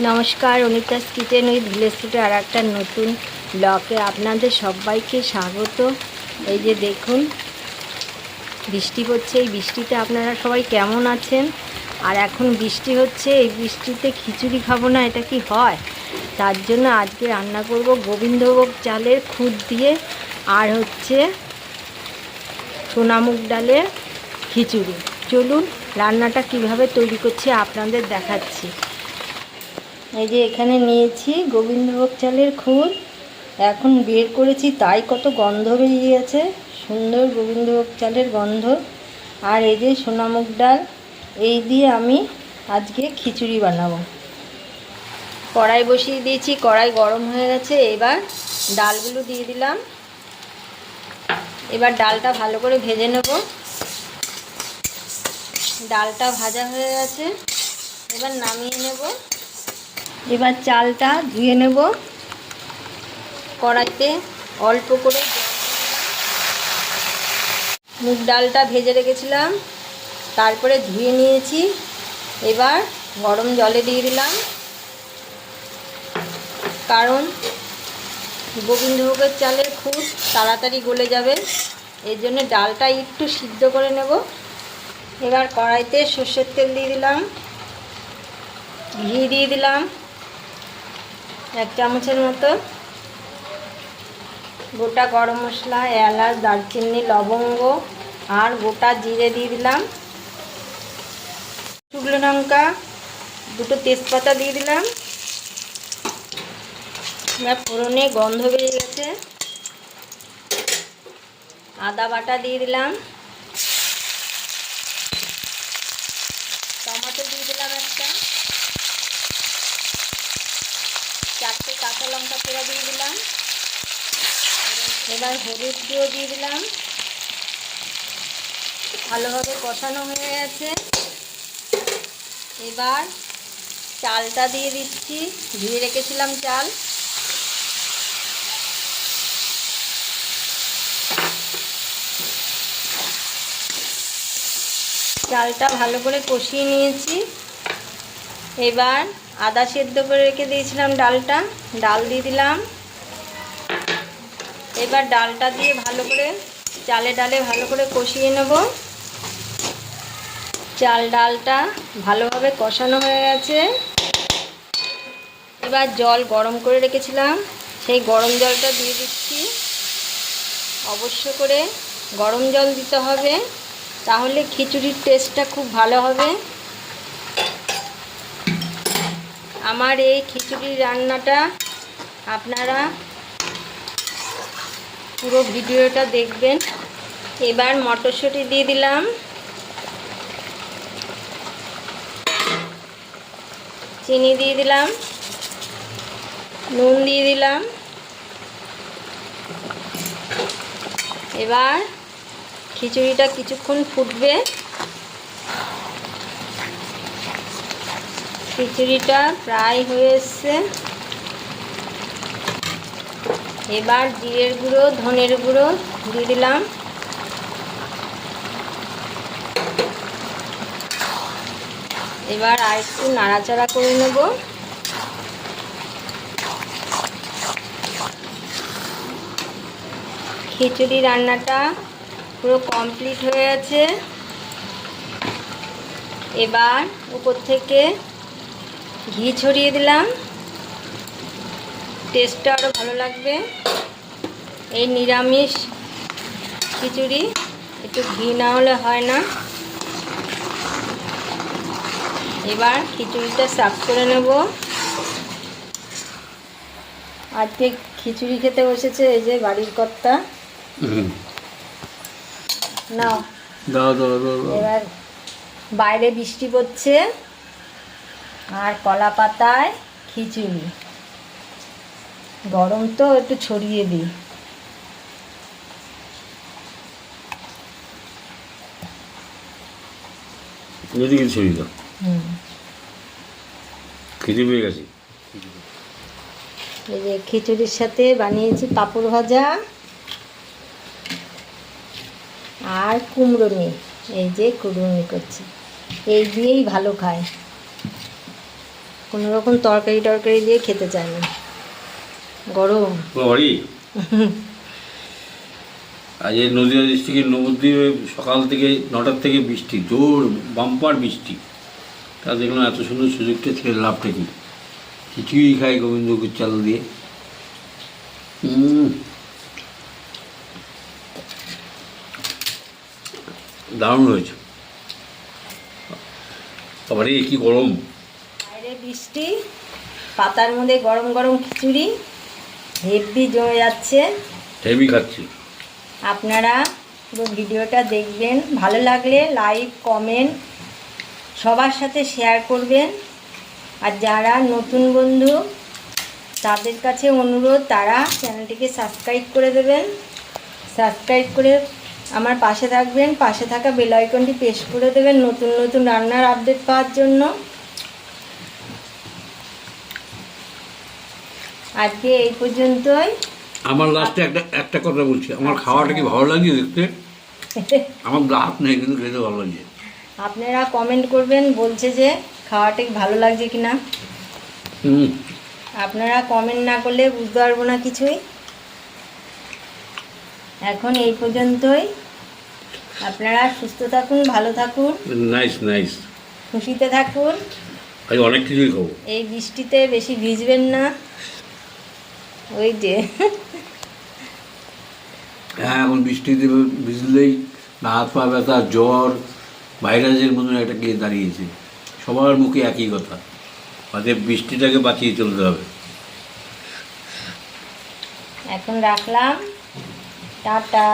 নমস্কার Anita's kitchen with ফুটে আর একটা নতুন ব্লকে আপনাদের সবাইকে স্বাগত। এই যে দেখুন, বৃষ্টি হচ্ছে, এই বৃষ্টিতে আপনারা সবাই কেমন আছেন? আর এখন বৃষ্টি হচ্ছে, এই বৃষ্টিতে খিচুড়ি খাব না, এটা কি হয়? তার জন্য আজকে রান্না করব গোবিন্দভোগ চালের খুদ দিয়ে, আর হচ্ছে সোনামুগ ডালের খিচুড়ি। চলুন, রান্নাটা কীভাবে তৈরি করছি আপনাদের দেখাচ্ছি। এই যে এখানে নিয়েছি গোবিন্দভোগ চালের খুদ এখন বের করেছি, তাই কত গন্ধ বেরিয়ে গেছে। সুন্দর গোবিন্দভোগ চালের গন্ধ। আর এই যে সোনামুগ ডাল, এই দিয়ে আমি আজকে খিচুড়ি বানাবো। কড়াই বসিয়ে দিয়েছি, কড়াই গরম হয়ে গেছে। এবার ডালগুলো দিয়ে দিলাম। এবার ডালটা ভালো করে ভেজে নেব। ডালটা ভাজা হয়ে গেছে। এবার নামিয়ে নেব। এবার চালটা ধুয়ে নেব। কড়াইতে অল্প করে। মুগ ডালটা ভেজে রেখেছিলাম। তারপরে ধুয়ে নিয়েছি। এবার গরম জলে দিয়ে দিলাম। কারণ গোবিন্দভোগের চালের খুব তাড়াতাড়ি গলে যাবে। এর জন্য ডালটা একটু সিদ্ধ করে নেব। এবার কড়াইতে সর্ষের তেল দিয়ে দিলাম। ঘি দিয়ে দিলাম। এক চামচের মতো। গোটা গরম মশলা, এলাচ, দারচিনি, লবঙ্গ আর গোটা জিরে দিয়ে দিলাম। শুকনো লঙ্কা, দুটো তেজপাতা দিয়ে দিলাম। এবার ফোড়নে গন্ধ বেরিয়ে গেছে। আদা বাটা দিয়ে দিলাম। টমেটো দিয়ে দিলাম একটা। কাঁচা লঙ্কা পোড়া দিয়ে দিলাম। এবার হলুদ গুঁড়ো দিয়ে দিলাম। ভালোভাবে কষানো হয়ে গেছে। এবার চালটা দিয়ে দিচ্ছি। ধুয়ে রেখেছিলাম চাল। চালটা ভালো করে কষিয়ে নিয়েছি। এবার আদা সেদ্ধ করে রেখে দিয়েছিলাম ডালটা। ডাল দিয়ে দিলাম। এবার ডালটা দিয়ে ভালো করে, চালে ডালে ভালো করে কষিয়ে নেব। চাল ডালটা ভালোভাবে কষানো হয়ে গেছে। এবার জল গরম করে রেখেছিলাম। সেই গরম জলটা দিয়ে দিচ্ছি। অবশ্য করে গরম জল দিতে হবে, তাহলে খিচুড়ির টেস্টটা খুব ভালো হবে। আমার এই খিচুড়ির রান্নাটা আপনারা পুরো ভিডিওটা দেখবেন। এবার মটরশুঁটি দিয়ে দিলাম। চিনি দিয়ে দিলাম। নুন দিয়ে দিলাম। এবার খিচুড়িটা কিছুক্ষণ ফুটবে। খিচুড়িটা প্রায় হয়ে এসছে এবার জিরের গুঁড়ো, ধনের গুঁড়ো দিয়ে দিলাম। এবার আর একটু নাড়াচাড়া করে নেব। খিচুড়ি রান্নাটা পুরো কমপ্লিট হয়ে গেছে। এবার উপর থেকে ঘি ছড়িয়ে দিলাম। টেস্টটা আরও ভালো লাগবে। এই নিরামিষ খিচুড়ি একটু ঘি না হলে হয় না। এবার খিচুড়িটা সাফ করে নেব। আজকে খিচুড়ি খেতে বসেছে এই যে বাড়ির কর্তা। নাও। দাও দাও দাও দাও। এবার বাইরে বৃষ্টি পড়ছে। আর কলা পাতায় খিচুড়ি। গরম তো একটু ছড়িয়ে দিই। এদিকে ছড়িয়ে দাও। হুম। পেয়ে গেছে? এই যে খিচুড়ির সাথে বানিয়েছি পাঁপড় ভাজা আর কুমড়ো কুমড়োনি এই যে কুড়ুনি করছি। এই দিয়েই ভালো খায়। কোনো রকম তরকারি টরকারি দিয়ে খেতে চায় না। গরম। বাড়ি আজ এই নদীয়া ডিস্ট্রিক্টের নবদ্বীপে সকাল থেকে নটার থেকে বৃষ্টি, জোর বাম্পার বৃষ্টি। তা দেখলাম এত সুন্দর সুযোগটা ছেড়ে লাভটা কি? খিচুড়ি খাই গোবিন্দপুর চাল দিয়ে। দারুণ হয়েছে। বাবারে, কি গরম। বৃষ্টি পাতার মধ্যে গরম গরম খিচুড়ি হেভি জমে যাচ্ছে। হেভি খাচ্ছি। আপনারা পুরো ভিডিওটা দেখবেন ভালো লাগলে লাইক কমেন্ট সবার সাথে শেয়ার করবেন। আর যারা নতুন বন্ধু তাদের কাছে অনুরোধ তারা চ্যানেলটিকে সাবস্ক্রাইব করে দেবেন। সাবস্ক্রাইব করে আমার পাশে থাকবেন পাশে থাকা বেল আইকনটি প্রেস করে দেবেন নতুন নতুন রান্নার আপডেট পাওয়ার জন্য। আজকে এই পর্যন্তই। আমার লাস্টে একটা একটা কথা বলছি। আমার খাওয়াটা কি ভালো লাগছে দেখতে? আমার দাঁত নেই কিন্তু খেতে ভালো লাগছে। আপনারা কমেন্ট করবেন বলছে যে খাওয়াটা কি ভালো লাগছে কি না আপনারা কমেন্ট না করলে বুঝতে পারব না কিছুই। এখন এই পর্যন্তই। আপনারা সুস্থ থাকুন ভালো থাকুন। নাইস নাইস খুশিতে থাকুন। অনেক কিছুই খাব। এই বৃষ্টিতে বেশি ভিজবেন না। ওই যে। হ্যাঁ এখন বৃষ্টিতে ভিজলেই হাত পা ব্যথা জ্বর ভাইরাসের মতন একটা গিয়ে দাঁড়িয়েছে। সবার মুখে একই কথা। অতএব বৃষ্টিটাকে বাঁচিয়ে চলতে হবে। এখন রাখলাম। টাটা।